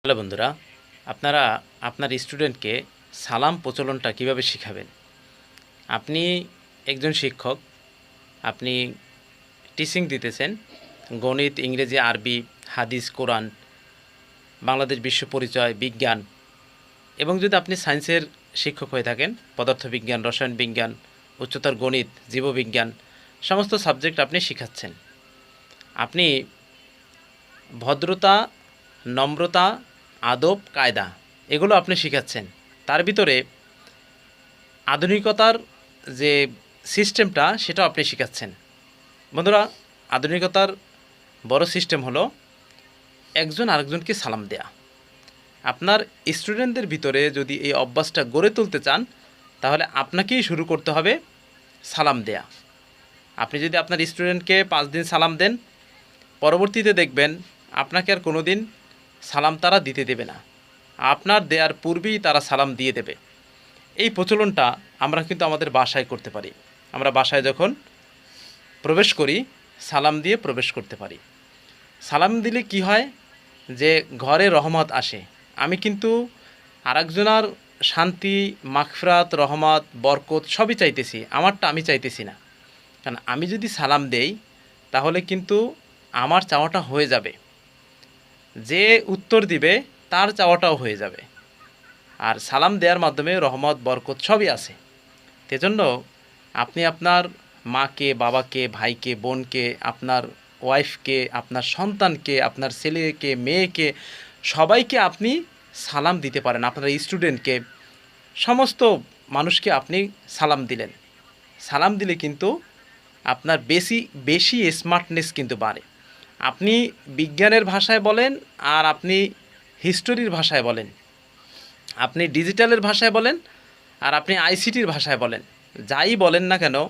Hello বন্ধুরা, আপনারা আপনার স্টুডেন্টকে সালাম প্রচলনটা কীভাবে শিখাবেন? আপনি একজন শিক্ষক, আপনি টিচিং দিতেছেন, গণিত, ইংরেজি, আরবি, হাদিস, কোরআন, বাংলাদেশ বিশ্ব পরিচয়, বিজ্ঞান, এবং যদি আপনি সায়েন্সের শিক্ষক হয়ে থাকেন, পদার্থবিজ্ঞান, রসায়ন বিজ্ঞান, উচ্চতর গণিত, জীববিজ্ঞান, সমস্ত সাবজেক্ট আপনি শিখাচ্ছেন। আপনি ভদ্রতা নম্রতা, আদব, কায়দা, এগুলো আপনি শেখাচ্ছেন। তার ভিতরে আধুনিকতার যে সিস্টেমটা, সেটাও আপনি শেখাচ্ছেন। বন্ধুরা, আধুনিকতার বড় সিস্টেম হলো একজন আরেকজনকে সালাম দেয়া। আপনার স্টুডেন্টদের ভিতরে যদি এই অভ্যাসটা গড়ে তুলতে চান, তাহলে আপনাকেই শুরু করতে হবে সালাম দেয়া। আপনি যদি আপনার স্টুডেন্টকে পাঁচ দিন সালাম দেন, পরবর্তীতে দেখবেন আপনাকে আর কোনো দিন সালাম তারা দিতে দেবে না। আপনার দেওয়ার পূর্বেই তারা সালাম দিয়ে দেবে। এই প্রচলনটা আমরা কিন্তু আমাদের বাসায় করতে পারি। আমরা বাসায় যখন প্রবেশ করি, সালাম দিয়ে প্রবেশ করতে পারি। সালাম দিলে কি হয়? যে ঘরে রহমত আসে। আমি কিন্তু আরেকজনার শান্তি মাখফরাত রহমত, বরকত সবই চাইতেছি। আমারটা আমি চাইতেছি না। কারণ আমি যদি সালাম দেই, তাহলে কিন্তু আমার চাওয়াটা হয়ে যাবে। যে উত্তর দিবে, তার চাওয়াটাও হয়ে যাবে। আর সালাম দেওয়ার মাধ্যমে রহমত, বরকত সবই আছে। সেজন্য আপনি আপনার মাকে, বাবাকে, ভাইকে, বোনকে, আপনার ওয়াইফকে, আপনার সন্তানকে, আপনার ছেলেকে, মেয়েকে, সবাইকে আপনি সালাম দিতে পারেন। আপনার স্টুডেন্টকে, সমস্ত মানুষকে আপনি সালাম দিলেন। সালাম দিলে কিন্তু আপনার বেশি বেশি স্মার্টনেস কিন্তু বাড়ে। আপনি বিজ্ঞানের ভাষায় বলেন আর আপনি হিস্টোরির ভাষায় বলেন। আপনি ডিজিটালের ভাষায় বলেন আর আপনি আইসিটির ভাষায় বলেন। যাই বলেন না কেন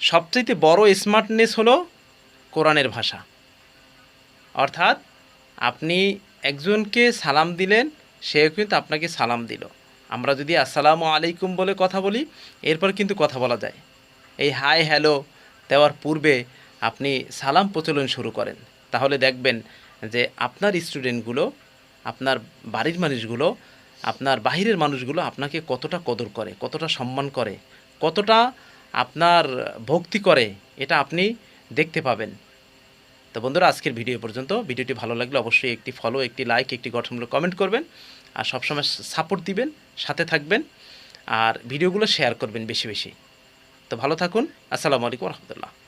সবচেয়ে বড় স্মার্টনেস হলো কোরআনের ভাষা। অর্থাৎ আপনি একজনকে সালাম দিলেন সে কিন্তু আপনাকে সালাম দিল। আমরা যদি আসসালামু আলাইকুম বলে কথা বলি, এরপর কিন্তু কথা বলা যায়। এই হাই, হ্যালো দেওয়ার পূর্বে আপনি সালাম প্রচলন শুরু করেন। তাহলে দেখবেন যে আপনার স্টুডেন্টগুলো, আপনার বাড়ির মানুষগুলো, আপনার বাহিরের মানুষগুলো আপনাকে কতটা কদর করে, কতটা সম্মান করে, কতটা আপনার ভক্তি করে, এটা আপনি দেখতে পাবেন। তো বন্ধুরা, আজকের ভিডিও পর্যন্ত। ভিডিওটি ভালো লাগলে অবশ্যই একটি ফলো একটি লাইক একটি গঠনমূলক কমেন্ট করবেন আর সবসময় সাপোর্ট দিবেন, সাথে থাকবেন আর ভিডিওগুলো শেয়ার করবেন বেশি বেশি। তো ভালো থাকুন। আসসালামু আলাইকুম রহমতুল্লাহ।